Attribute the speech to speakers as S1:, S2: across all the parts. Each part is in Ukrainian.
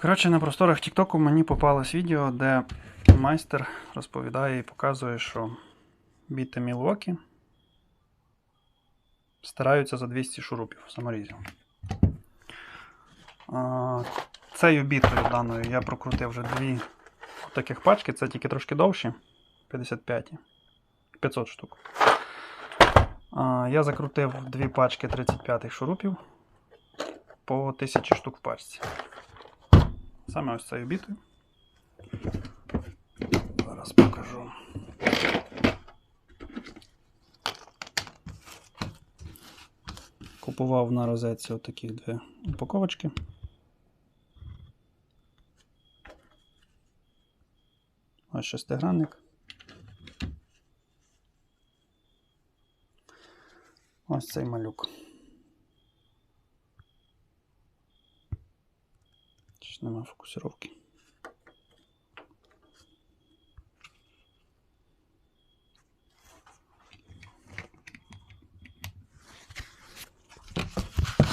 S1: Коротше, на просторах Тіктоку мені попалось відео, де майстер розповідає і показує, що біти Мілвокі стараються за 200 шурупів саморізів. Цією бітою даною я прокрутив вже дві таких пачки, це тільки трошки довші, 55, 500 штук. Я закрутив дві пачки 35 шурупів по 1000 штук в пачці. Саме ось цією бітою. Зараз покажу. Купував на розетці отакі дві упаковочки. Ось шестигранник. Ось цей малюк. Чи нема фокусировки?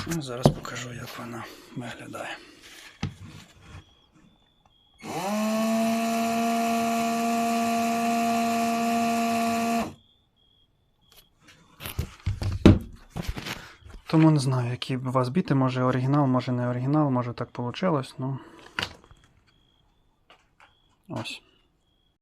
S1: Ну, зараз покажу, як вона виглядає. Тому не знаю, які б вас біти, може оригінал, може не оригінал, може так вийшло, ну. Ось.